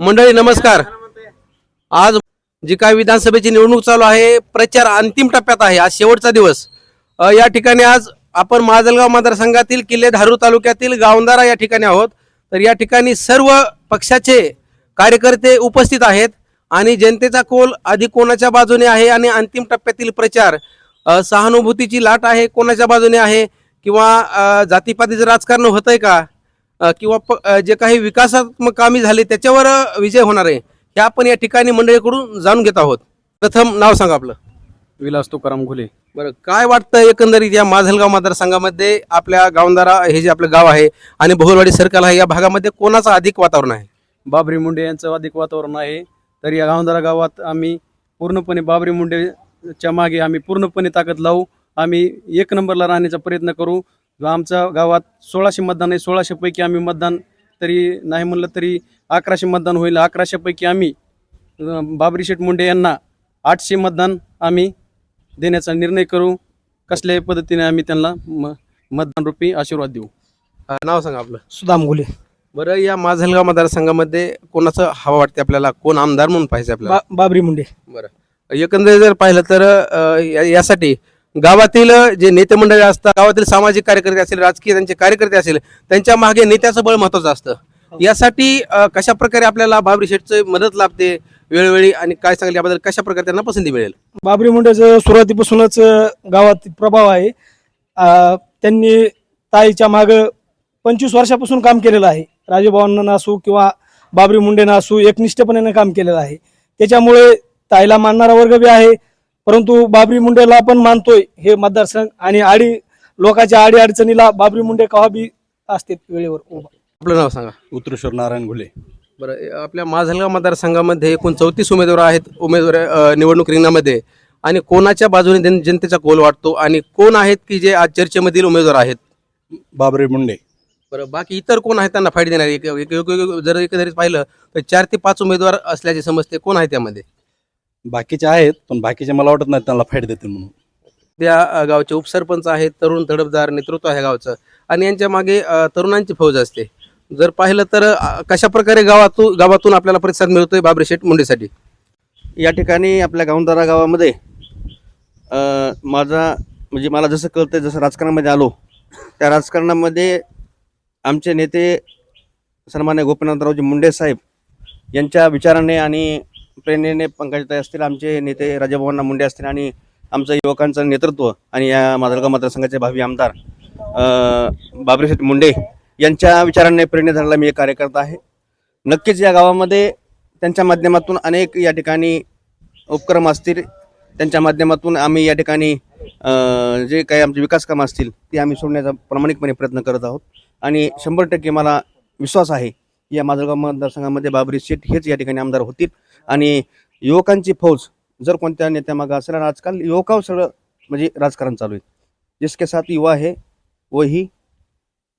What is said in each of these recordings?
मंडळी नमस्कार. आज जी काय विधानसभेची निवडणूक चालू आहे प्रचार अंतिम टप्प्यात आहे. आज शेवटचा दिवस. या ठिकाणी आज आपण माजलगाव मतदारसंघातील किल्ले धारू तालुक्यातील गावंदारा या ठिकाणी आहोत. तर या ठिकाणी सर्व पक्षाचे कार्यकर्ते उपस्थित आहेत आणि जनतेचा कोल आधी कोणाच्या बाजूने आहे आणि अंतिम टप्प्यातील प्रचार सहानुभूतीची लाट आहे कोणाच्या बाजूने आहे किंवा जातीपातीचं राजकारण होतंय का? किंवा जे काही विकासात्मक कामे झाली त्याच्यावर विजय होणार आहे हे आपण या ठिकाणी मंडळीकडून जाणून घेत आहोत. प्रथम नाव सांगा आपलं. विलास तुकाराम घुले. बरं काय वाटतं एकंदरीत या माझलगाव मतदारसंघामध्ये आपल्या गावंदारा हे जे आपलं गाव आहे आणि बहुलवाडी सर्कल आहे या भागामध्ये कोणाचं अधिक वातावरण आहे? बाबरी मुंडे यांचं अधिक वातावरण आहे. तर या गावंदारा गावात आम्ही पूर्णपणे बाबरी मुंडेच्या मागे आम्ही पूर्णपणे ताकद लावू. आम्ही एक नंबरला राहण्याचा प्रयत्न करू. आमच्या गावात सोळाशे मतदान आहे सोळाशे पैकी आम्ही मतदान तरी नाही म्हणलं तरी अकराशे मतदान होईल. अकराशे पैकी आम्ही बाबरी शेठ मुंडे यांना आठशे मतदान आम्ही देण्याचा निर्णय करू. कसल्याही पद्धतीने आम्ही त्यांना म मतदान रूपी आशीर्वाद देऊ. नाव सांगा आपलं. सुदाम घुले. बरं या माझलगाव मतदारसंघामध्ये कोणाचं हवा वाटते आपल्याला? कोण आमदार म्हणून पाहिजे आपल्याला? बाबरी मुंडे. बरं. एकंदरीत जर पाहिलं तर अ, या- यासाठी गावातील जे नेते मंडळी असतात गावातील सामाजिक कार्यकर्ते असेल राजकीय त्यांचे कार्यकर्ते असेल त्यांच्या मागे नेत्याचं बळ महत्वाचं असतं. यासाठी कशा प्रकारे आपल्याला बाबरी शेठची मदत लाभते वेळोवेळी आणि काय सांगेल याबद्दल कशा प्रकारे त्यांना पसंती मिळेल? बाबरी मुंडेचं सुरुवातीपासूनच गावात प्रभाव आहे. त्यांनी ताईच्या माग पंचवीस वर्षापासून काम केलेलं आहे. राजूभावांना असू किंवा बाबरी मुंडेना असू एकनिष्ठपणे काम केलेलं आहे. त्याच्यामुळे ताईला मानणारा वर्ग बी आहे. परंतु बाबरी मुंडेला पण मानतोय हे मतदारसंघ आणि आडी लोकांच्या आडी अडचणीला बाबरी मुंडे कवा बी असते वेळेवर उभा. आपलं नाव सांगा. उत्रेश्वर नारायण घुले. बरं आपल्या माझलगाव मतदारसंघामध्ये एकूण चौतीस उमेदवार आहेत उमेदवार निवडणूक रिंगणामध्ये. आणि कोणाच्या बाजूने जन- जनतेचा कोल वाटतो आणि कोण आहेत की जे आज चर्चेमधील उमेदवार आहेत? बाबरे मुंडे. बरं बाकी इतर कोण आहेत त्यांना फायदे देणारे? जर एकंदरीत पाहिलं तर चार ते पाच उमेदवार असल्याचे समजते. कोण आहे त्यामध्ये? बाकीचे आहेत पण बाकीचे मला वाटत नाही त्यांना फाईट देतील म्हणून. त्या गावचे उपसरपंच आहेत तरुण तडफदार नेतृत्व आहे गावचं. आणि यांच्या मागे तरुणांची फौज असते. जर पाहिलं तर कशा प्रकारे गावातून गावातून आपल्याला प्रतिसाद मिळतोय बाबरे शेठ मुंडेसाठी? या ठिकाणी आपल्या गावंदारा गावामध्ये माझा म्हणजे मला जसं कळतं जसं राजकारणामध्ये आलो त्या राजकारणामध्ये आमचे नेते सन्मान्य गोपीनाथरावजी मुंडे साहेब यांच्या विचाराने आणि प्रेरणेने पंकजताई असतील आमचे नेते राजाभावांना मुंडे असतील आणि आमचं युवकांचं नेतृत्व आणि या माधलगाव मतदारसंघाचे भावी आमदार बाबरीशेठ मुंडे यांच्या विचाराने प्रेरणे झालेला मी एक कार्यकर्ता आहे. नक्कीच या गावामध्ये त्यांच्या माध्यमातून अनेक या ठिकाणी उपक्रम असतील. त्यांच्या माध्यमातून आम्ही या ठिकाणी जे काही आमचे विकास कामं असतील ती आम्ही सोडण्याचा प्रामाणिकपणे प्रयत्न करत आहोत. आणि शंभर टक्के मला विश्वास आहे या माजलगाव मतदारसंघामध्ये बाबरी शेठ हेच या ठिकाणी आमदार होतील. आणि युवकांची फौज जर कोणत्या नेत्यामागं असेल आणि आजकाल युवकावर सगळं म्हणजे राजकारण चालू आहे. जिसके साथ युवा है वही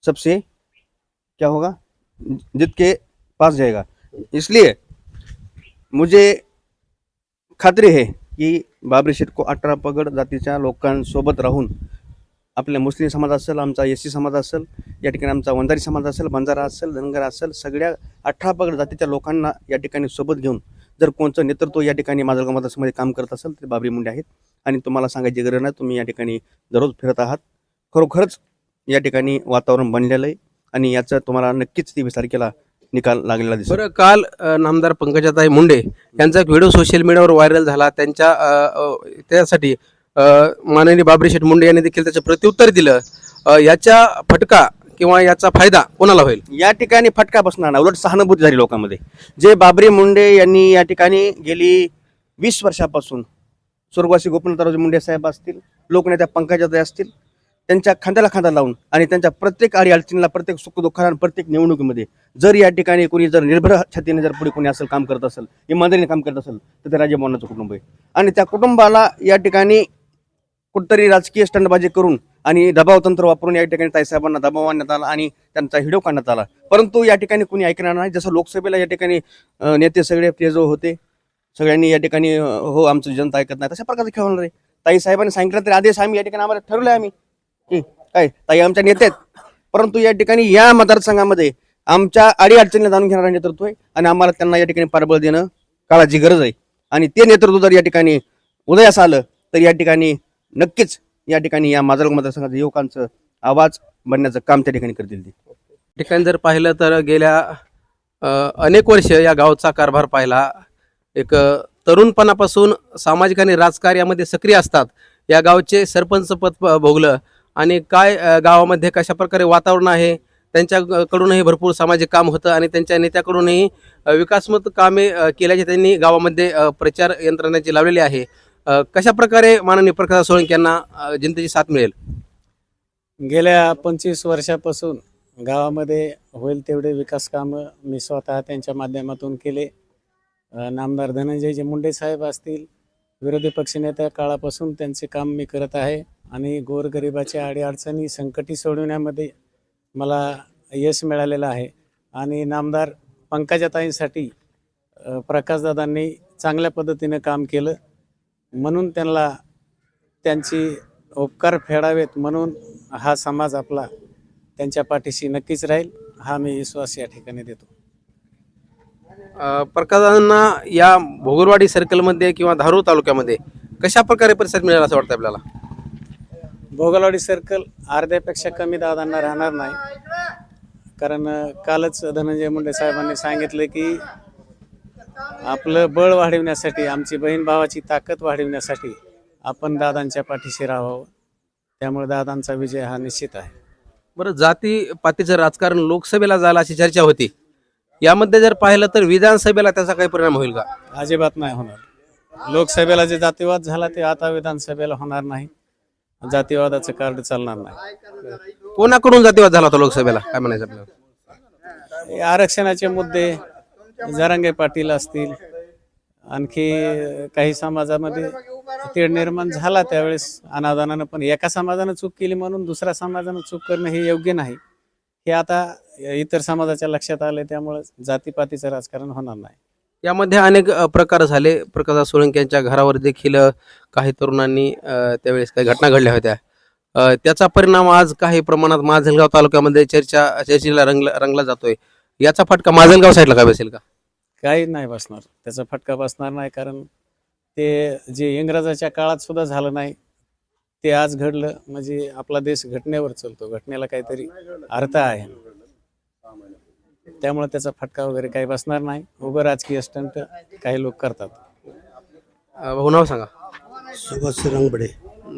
सबसे क्या होगा? जितके पास जाएगा इसलिए मुझे खात्री आहे की बाबरी शेठ को अठरा पगड जातीच्या लोकांसोबत राहून आपल्या मुस्लिम समाज असेल आमचा एस सी समाज असेल या ठिकाणी आमचा वंजारी समाज असेल बंजारा असेल धनगर असेल सगळ्या अठरा पगड जातीच्या लोकांना या ठिकाणी सोबत घेऊन जर कोणतं नेतृत्व या ठिकाणी माजलगाव मतदारसंघामध्ये काम करत असेल तर बाबरी मुंडे आहेत. आणि तुम्हाला सांगायची गरज नाही तुम्ही या ठिकाणी दररोज फिरत आहात. खरोखरच या ठिकाणी वातावरण बनलेलं आहे आणि याचं तुम्हाला नक्कीच तेवीस तारखेला निकाल लागलेला दिसतो बरं काल नामदार पंकजाताई मुंडे यांचा एक व्हिडिओ सोशल मीडियावर व्हायरल झाला. त्यांच्या त्यासाठी माननीय बाबरी शेठ मुंडे यांनी देखील त्याचं प्रत्युत्तर दिलं. याचा फटका किंवा याचा फायदा कोणाला होईल? या ठिकाणी फटका बसणार ना उलट सहानुभूती झाली लोकांमध्ये. जे बाबरी मुंडे यांनी या ठिकाणी गेली वीस वर्षापासून स्वर्गवासी गोपीनाथरावजी मुंडे साहेब असतील लोकनेत्या पंकजाताई असतील त्यांच्या खांद्याला खांदा लावून आणि त्यांच्या प्रत्येक आडी अडचणीला प्रत्येक सुखदुःखाला प्रत्येक निवडणुकीमध्ये जर या ठिकाणी कोणी जर निर्भर छातीने जर पुढे कोणी असेल काम करत असेल इमानदारीने काम करत असेल तर ते राजेभवनाचं कुटुंब आहे. आणि त्या कुटुंबाला या ठिकाणी कुठतरी राजकीय स्टंडबाजी करून आणि दबाव तंत्र वापरून या ठिकाणी ताईसाहेबांना दबाव आणण्यात आला आणि त्यांचा हिडो काढण्यात आला. परंतु या ठिकाणी कुणी ऐकणार नाही. जसं लोकसभेला या ठिकाणी नेते सगळे तेजो होते सगळ्यांनी या ठिकाणी हो आमचं जनता ऐकत नाही. तशा प्रकारचं खेळ होणार आहे. ताई साहेबांनी सांगितलं तरी आदेश आम्ही या ठिकाणी आम्हाला ठरवलं आम्ही. की काय ताई आमच्या नेते आहेत. परंतु या ठिकाणी या मतदारसंघामध्ये आमच्या अडीअडचणीला जाणून घेणारा नेतृत्व आहे आणि आम्हाला त्यांना या ठिकाणी पाठबळ देणं काळाची गरज आहे. आणि ते नेतृत्व जर या ठिकाणी उदयास आलं तर या ठिकाणी नक्कीच या ठिकाणी या माझा मतदारसंघाचं युवकांचं आवाज बनण्याचं काम त्या ठिकाणी करतील ते. ठिकाणी जर पाहिलं तर गेल्या अ, अनेक वर्ष या गावचा कारभार पाहिला. एक अ, तरुणपणापासून सामाजिक आणि राजकार्यामध्ये सक्रिय असतात. या गावचे सरपंच पद प- भोगलं. आणि काय अ, गावामध्ये कशा प्रकारे वातावरण आहे त्यांच्याकडूनही भरपूर सामाजिक काम होतं आणि त्यांच्या नेत्याकडूनही अ, विकासमत कामे अ, केल्याचे त्यांनी गावामध्ये अ, प्रचार यंत्रणाची लावलेली आहे. कशा प्रकारे माननीय प्रकाश सोळंकी यांना जनतेची साथ मिळेल? गेल्या पंचवीस वर्षापासून गावामध्ये होईल तेवढे विकास कामं मी स्वतः त्यांच्या माध्यमातून केले. नामदार धनंजयजी मुंडे साहेब असतील विरोधी पक्षनेत्या काळापासून त्यांचे काम मी करत आहे आणि गोरगरिबाच्या अडीअडचणी संकटी सोडवण्यामध्ये मला यश मिळालेलं आहे. आणि नामदार पंकजाताईंसाठी प्रकाशदादांनी चांगल्या पद्धतीनं काम केलं. म्हणून त्यांना त्यांची उपकार फेडावेत म्हणून हा समाज आपला त्यांच्या पाठीशी नक्कीच राहील. हा मी विश्वास या ठिकाणी देतो. प्रकाशांना या भोगरवाडी सर्कलमध्ये किंवा धारूर तालुक्यामध्ये कशा प्रकारे प्रतिसाद मिळेल असं वाटतं आपल्याला? भोगलवाडी सर्कल अर्ध्यापेक्षा कमी दादांना राहणार नाही. कारण कालच धनंजय मुंडे साहेबांनी सांगितलं की आपलं बळ वाढवण्यासाठी आमची बहीण भावाची ताकद वाढवण्यासाठी आपण दादांच्या पाठीशी राहावं. त्यामुळे दादांचा विजय हा निश्चित आहे. बरं जाती पातीचं राजकारण लोकसभेला झालं अशी चर्चा होती. यामध्ये जर पाहिलं तर विधानसभेला त्याचा काही परिणाम होईल का? अजिबात नाही होणार. लोकसभेला जे जातीवाद झाला ते आता विधानसभेला होणार नाही. जातीवादाचं कार्ड चालणार नाही. कोणाकडून जातीवाद झाला होता लोकसभेला? काय म्हणायचं आपल्याला? आरक्षणाचे मुद्दे जरांगे पाटील असतील आणखी काही समाजामध्ये तीळ निर्माण झाला त्यावेळेस अनादानानं पण एका समाजानं चूक केली म्हणून दुसऱ्या समाजानं चूक करणं हे योग्य नाही. हे आता इतर समाजाच्या लक्षात आले त्यामुळे जातीपातीचं राजकारण होणार नाही. यामध्ये अनेक प्रकार झाले. प्रकाश सोळंके यांच्या घरावर देखील काही तरुणांनी त्यावेळेस काही घटना घडल्या होत्या. त्याचा परिणाम आज काही प्रमाणात माजलगाव तालुक्यामध्ये चर्चा चर्चेला रंगला रंगला जातोय. याचा फटका माजलगाव साईडला काय बसेल का? काही नाही बसणार. त्याचा फटका बसणार नाही कारण ते जे इंग्रजाच्या काळात सुद्धा झालं नाही ते आज घडलं. म्हणजे आपला देश घटनेवर चालतो. घटनेला काहीतरी अर्थ आहे. त्यामुळे त्याचा फटका वगैरे काही बसणार नाही. उभं राजकीय स्टंट काही लोक करतात. अ, भाऊ नाव सांगा. सुभाष रंगबडे.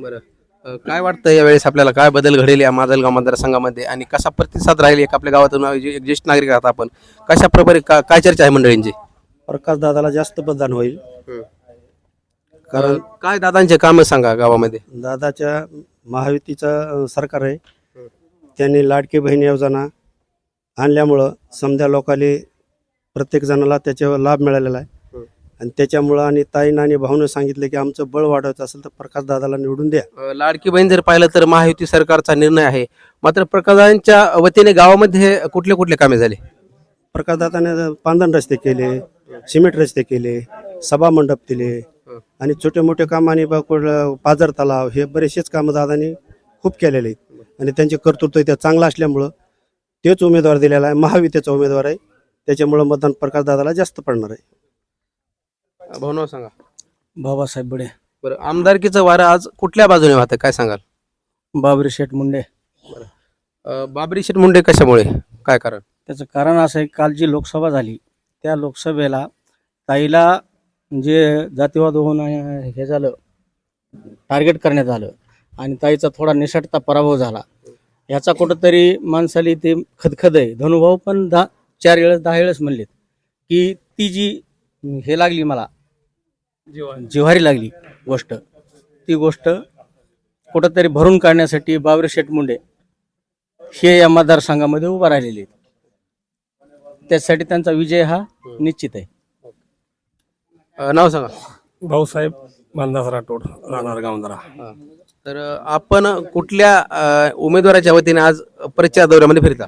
बरं. अ, काय वाटतं यावेळेस आपल्याला? काय बदल घडेल या माजलगाव मतदारसंघामध्ये? आणि कसा प्रतिसाद राहील एक आपल्या गावातून जे- एक ज्येष्ठ नागरिक आहात आपण? कशा प्रकारे का- काय चर्चा आहे मंडळींची? प्रकाश दादाला जास्त मतदान होईल. कारण काय दादांचे काम सांगा गावामध्ये? दादाच्या महायुतीचं अं, सरकार आहे. त्यांनी लाडकी बहीण योजना आणल्यामुळं समध्या लोकांनी प्रत्येक जणाला त्याच्यावर लाभ मिळालेला आहे. आणि त्याच्यामुळं आणि ताईनं आणि भाऊनं सांगितलं की आमचं बळ वाढवायचं असेल तर प्रकाश दादाला निवडून द्या. अ, लाडकी बहीण जर पाहिलं तर महायुती सरकारचा निर्णय आहे. मात्र प्रकाशांच्या वतीने गावामध्ये कुठले कुठले कामे झाले? प्रकाश दादाने पांधन रस्ते केले सिमेंट रस्ते केले सभा मंडप दिले. आणि छोटे मोठे काम आणि बा- कुठलं पाझर तलाव हे बरेचसेच कामं दादानी खूप केलेले आहेत. आणि त्यांचे कर्तृत्व त्या चांगलं असल्यामुळं तेच उमेदवार दिलेला आहे महायुतीचा उमेदवार आहे. त्याच्यामुळं मतदान प्रकाश दादाला जास्त पडणार आहे. भाऊ नाव सांगा. बाबासाहेब बडे. बरं आमदारकीचं वारं आज कुठल्या बाजूने वाहतं काय सांगाल? बाबरी शेठ मुंडे. अ, बाबरी शेठ मुंडे कशामुळे? काय कारण? त्याचं कारण असं आहे काल जी लोकसभा झाली त्या लोकसभेला ताईला जे जातीवाद होऊन अं, हे झालं टार्गेट करण्यात आलं आणि ताईचा थोडा निसटता पराभव झाला. याचा कुठंतरी माणसाली ते खदखद आहे. धनुभाऊ पण दहा चार वेळेस दहा वेळेस म्हणलेत की ती जी हे लागली मला जिव्हारी लागली गोष्ट. ती गोष्ट कुठंतरी भरून काढण्यासाठी बाबरी शेठ मुंडे हे या मतदारसंघामध्ये उभा राहिलेले आहेत. त्यासाठी त्यांचा विजय हा निश्चित आहे. अ, नाव सांगा. भाऊसाहेब मानदास राठोड राहणार गावंदरा तर अ, आपण कुठल्या अ, उमेदवाराच्या वतीने आज प्रचार दौऱ्यामध्ये फिरता?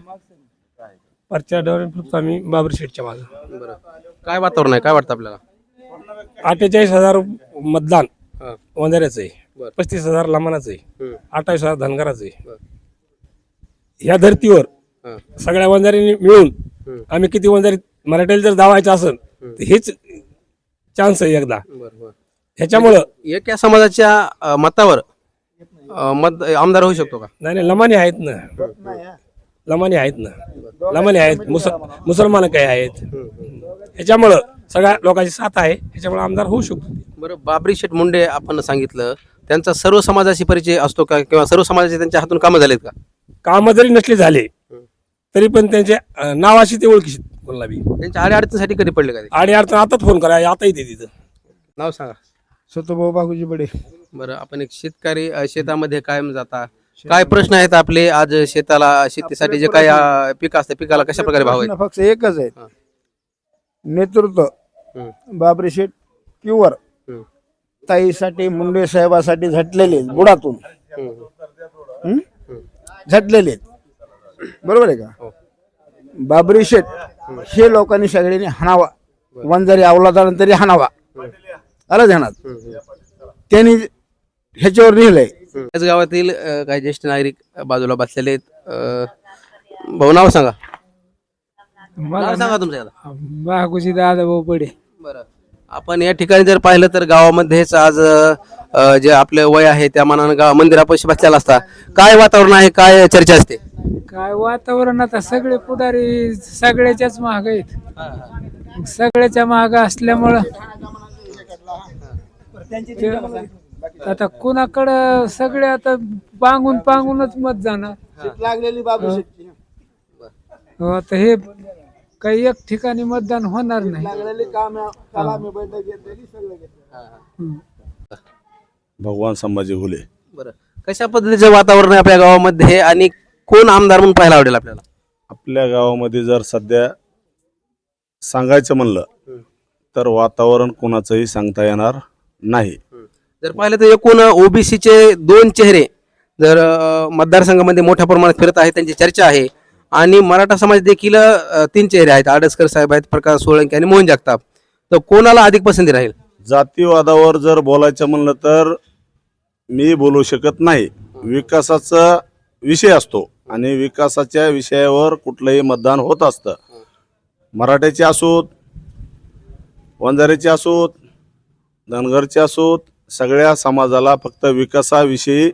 परच्या डोळ्यात आम्ही बाबरी शेठच्या मागं. बरं. काय वातावरण आहे? काय वाटतं आपल्याला? अठ्ठेचाळीस हजार मतदान. वंजाऱ्याचं आहे. पस्तीस हजार लामानाचं आहे. अठ्ठावीस हजार धनगराचं. आहे ह्या धर्तीवर. सगळ्या वंजारींनी मिळून. आम्ही किती जरी मराठीला जर धावायचं असेल तर हेच चान्स आहे एकदा ह्याच्यामुळं एक या समाजाच्या मतावर मत आमदार होऊ शकतो का नाही नाही लमानी आहेत ना लमानी आहेत ना लमानी आहेत मुस मुसलमान काही आहेत ह्याच्यामुळं सगळ्या लोकांची साथ आहे ह्याच्यामुळे आमदार होऊ शकतो. बरं बाबरी शेठ मुंडे आपण सांगितलं त्यांचा सर्व समाजाशी परिचय असतो का? किंवा सर्व समाजाचे त्यांच्या हातून कामं झालेत का? कामं जरी नसले झाले तरी पण त्यांच्या अं, नावाशी ते ओळखी कोणाला बी त्यांच्या आड्या अडचणीसाठी कधी पडले का ते? आणि अडचण आताच फोन करा आता येते तिथं. नाव सांगा. सतोभाऊ बागुजी बडे. बरं आपण एक शेतकरी अ, शेतामध्ये कायम जाता. काय प्रश्न आहेत आपले आज शेताला शेतीसाठी जे काय अ, पीक असतं पिकाला कशा प्रकारे भाव आहेत? फक्त एकच आहे हा. नेतृत्व. बाबरी शेठ प्युअर. ताईसाठी मुंडे साहेबासाठी झटलेले आहेत बुडातून? झटलेले आहेत. बरोबर आहे का? बाबरी शेठ हे लोकांनी सगळ्यांनी हाणावा. वंजारी अवलादानं तरी हाणावा. आलं ध्यानात त्यांनी ह्याच्यावर लिहिलंय. याच गावातील अ, काही ज्येष्ठ नागरिक बाजूला बसलेले आहेत. अ, भाऊ नाव सांगा. नाव सांगा तुमचं याला. बागुजी दादा भाऊ पडे बरं. आपण या ठिकाणी जर पाहिलं तर गावामध्येच आज अ, जे आपले वय आहे त्या मानानं गाव मंदिरापाशी बसलेला असता. काय वातावरण आहे? काय चर्चा असते? काय वातावरण आता सगळे पुढारी सगळ्याच्याच महाग आहेत. सगळ्याच्या महाग असल्यामुळं ते- आता कुणाकडं सगळे आता पांगून पांगूनच मत जाणार. लागलेली शेठची हो, आता हे काही एक ठिकाणी मतदान होणार नाही. लागलेली काम आम्ही बैठक घेतलेली सगळं घेतलं भगवान संभाजी हुले. बरं. कशा पद्धतीचं वातावरण आहे आपल्या गावामध्ये आणि कोण आमदार म्हणून पाहायला आवडेल आपल्याला? आपल्या गावामध्ये जर सध्या सांगायचं म्हणलं तर वातावरण कोणाचंही सांगता येणार नाही. जर पाहिलं तर एकूण ओबीसीचे दोन चेहरे जर अ, मतदारसंघामध्ये मोठ्या प्रमाणात फिरत आहेत त्यांची चर्चा आहे. आणि मराठा समाज देखील तीन चेहरे आहेत. आडसकर साहेब आहेत प्रकाश सोळंकी आणि मोहन जगताप. तर कोणाला अधिक पसंती राहील? जातीवादावर जर बोलायचं म्हणलं तर मी बोलू शकत नाही. विकासाचा विषय असतो आणि विकासाच्या विषयावर कुठलंही मतदान होत असतं. मराठ्याचे असोत वंजारेचे असोत धनगरचे असोत सगळ्या समाजाला फक्त विकासाविषयी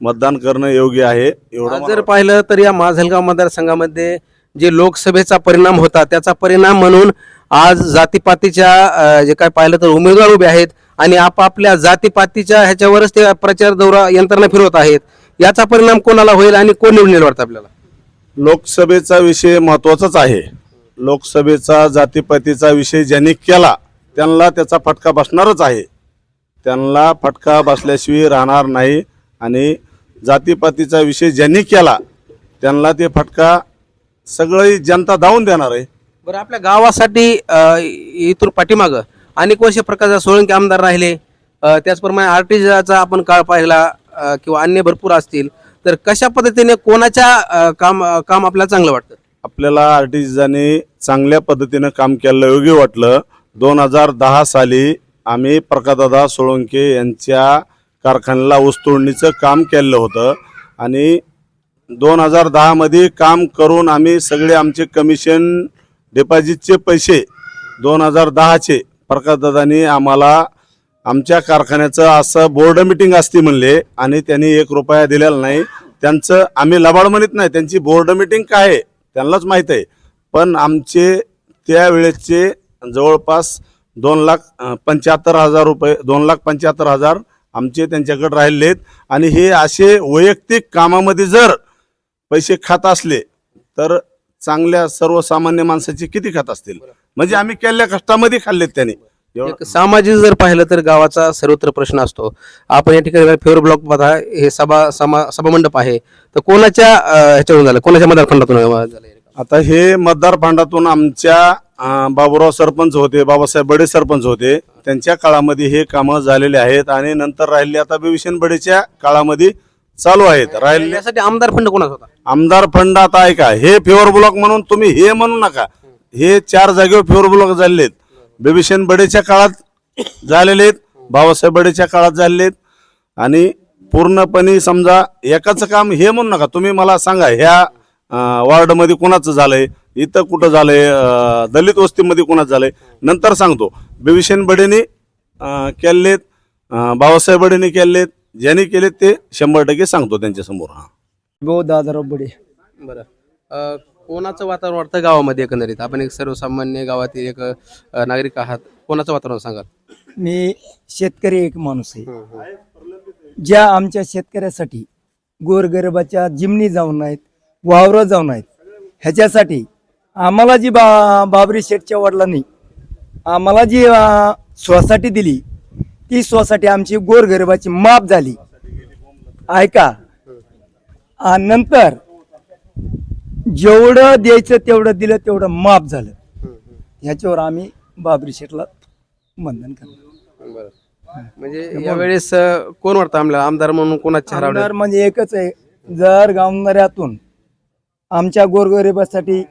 मतदान करणं योग्य आहे एवढं आज मला जर पाहिलं तर या माझलगाव मतदारसंघामध्ये जे लोकसभेचा परिणाम होता त्याचा परिणाम म्हणून आज जातीपातीच्या अ, जे काय पाहिलं तर उमेदवार उभे आहेत आणि आपापल्या जातीपातीच्या ह्याच्यावरच ते प्रचार दौरा यंत्रणा फिरवत आहेत. याचा परिणाम कोणाला होईल आणि कोण निवडून येईल वाटतं आपल्याला? लोकसभेचा विषय महत्वाचाच आहे. लोकसभेचा जातीपातीचा विषय ज्यांनी केला त्यांना त्याचा फटका बसणारच आहे. त्यांना फटका बसल्याशिवाय राहणार नाही आणि जातीपातीचा विषय ज्यांनी केला त्यांना ते फटका सगळी जनता धावून देणार आहे. बरं आपल्या गावासाठी अ, इथून पाठीमागं अनेक वर्ष प्रकाश सोळंके आमदार राहिले. अ, त्याचप्रमाणे आरटीजीचा आपण काळ पाहिला अ, किंवा अन्य भरपूर असतील. तर कशा पद्धतीने कोणाच्या अ, काम अ, काम आपल्याला चांगलं वाटतं? आपल्याला आर्टिस्टाने चांगल्या पद्धतीनं काम केलं योग्य वाटलं. दोन हजार दहा साली आम्ही प्रकाशदादा सोळंके यांच्या कारखान्याला ऊसतोडणीचं काम केलं होतं. आणि दोन हजार दहामध्ये काम करून आम्ही सगळे आमचे कमिशन डिपॉझिटचे पैसे दोन हजार दहाचे प्रकाशदादांनी आम्हाला आमच्या कारखान्याचं असं बोर्ड मिटिंग असती म्हणले आणि त्यांनी एक रुपया दिलेला नाही. त्यांचं आम्ही लबाड म्हणत नाही. त्यांची बोर्ड मिटिंग काय आहे? त्यांनाच माहीत आहे. पण आमचे त्यावेळेचे जवळपास दोन लाख पंच्याहत्तर हजार रुपये दोन लाख पंच्याहत्तर हजार आमचे त्यांच्याकडे राहिलेत. आणि हे असे वैयक्तिक कामामध्ये जर पैसे खात असले तर चांगल्या सर्वसामान्य माणसाचे किती खात असतील? म्हणजे आम्ही केलेल्या कष्टामध्ये खाल्लेत त्यांनी. सामाजिक जर पाहिलं तर गावाचा सर्वत्र प्रश्न असतो. आपण या ठिकाणी फेवर ब्लॉक बघा हे सभा समा सभामंडप आहे. तर कोणाच्या ह्याच्यावरून झालं? कोणाच्या मतदारखंडातून झालं? आता हे मतदार फंडातून आमच्या बाबुराव सरपंच होते बाबासाहेब बडे सरपंच होते. त्यांच्या काळामध्ये हे कामं झालेले आहेत आणि नंतर राहिले आता बिभीषण बडेच्या काळामध्ये चालू आहेत. राहिले यासाठी आमदार फंड कोणाचा होता? आमदार फंड आता आहे का हे फेवर ब्लॉक म्हणून तुम्ही हे म्हणू नका. हे चार जागेवर फेवर ब्लॉक झालेले आहेत. बिभीषण बडेच्या काळात झालेले आहेत बाबासाहेब बडेच्या काळात झालेले आहेत. आणि पूर्णपणे समजा एकाच काम हे म्हणू नका तुम्ही मला सांगा ह्या वार्डमध्ये कोणाचं झालंय? इथं कुठं झालंय? दलित वस्तीमध्ये कोणाचं झालंय? नंतर सांगतो. बिभीषण बडेने केलेत बाबासाहेब बडेने केलेत ज्यांनी केलेत ते शंभर टक्के सांगतो त्यांच्यासमोर. हा. गो दादाराव बडे. बरं. अ, कोणाचं वातावरण वाटतं गावामध्ये एकंदरीत? आपण एक सर्वसामान्य गावातील एक अ, नागरिक आहात. कोणाचं वातावरण सांगाल? मी शेतकरी एक माणूस आहे. ज्या आमच्या शेतकऱ्यासाठी गोरगरिबाच्या जिमनी जाऊन आहेत वावरं जाऊन आहेत ह्याच्यासाठी आम्हाला जी बा बाबरी शेठच्या वडिलांनी आम्हाला जी सोसायटी दिली ती सोसायटी आमची गोरगरिबाची माफ झाली. ऐका नंतर जेवढं द्यायचं तेवढं दिलं तेवढं माफ झालं. ह्याच्यावर आम्ही बाबरी शेठला बंधन करणार म्हणजे यावेळेस कोण वाटतं आम्हाला आमदार म्हणून कोणाच्या म्हणजे एकच आहे. जर गावणाऱ्यातून आमच्या गोरगरिबासाठी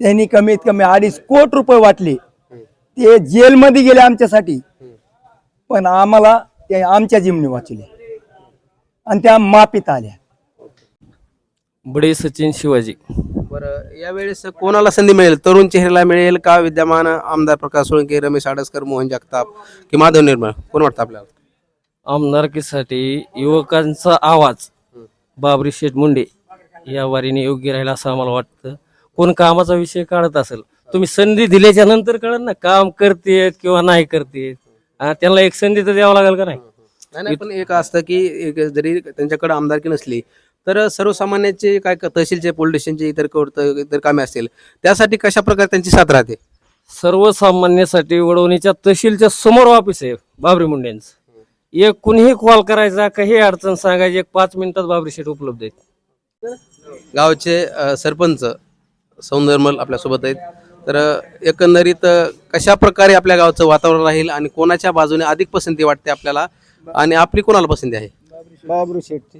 त्यांनी कमीत कमी अडीच कोट रुपये वाटले. ते जेलमध्ये गेले आमच्यासाठी. पण आम्हाला ते आमच्या जिमनी वाचले. आणि त्या माफीत आल्या. बडे सचिन शिवाजी. बरं यावेळेस कोणाला संधी मिळेल? तरुण चेहऱ्याला मिळेल का विद्यमान आमदार प्रकाश सोळंके रमेश आडसकर मोहन जगताप की माधव निर्मळ? कोण वाटतं आपल्याला? आमदारकीसाठी युवकांचा आवाज. बाबरी शेठ मुंडे. या वारीने योग्य राहील असं आम्हाला वाटतं. कोण कामाचा विषय काढत असेल तुम्ही संधी दिल्याच्या नंतर कळत ना काम करतेत किंवा नाही करतेत हा, त्यांना एक संधी तर द्यावं लागेल का नाही? पण एक असतं की एक जरी त्यांच्याकडे आमदारकी नसली तर सर्वसामान्यांचे काय तहसीलचे पोलीस स्टेशनचे इतर इतर कामे असतील त्यासाठी कशा प्रकारे त्यांची साथ राहते? सर्वसामान्यासाठी वडवणीच्या तहसीलच्या समोर ऑफिस आहे बाबरी मुंड्यांचं एक कुणीही कॉल करायचा काही अडचण सांगायची एक पाच मिनिटात बाबरी शेठ उपलब्ध आहेत. गावचे सरपंच सौंदर्मल आपल्यासोबत आहेत. तर एकंदरीत कशा प्रकारे आपल्या गावचं वातावरण राहील आणि कोणाच्या बाजूने अधिक पसंती वाटते आपल्याला? आणि आपली कोणाला पसंती आहे? बाबरू शेट्टी.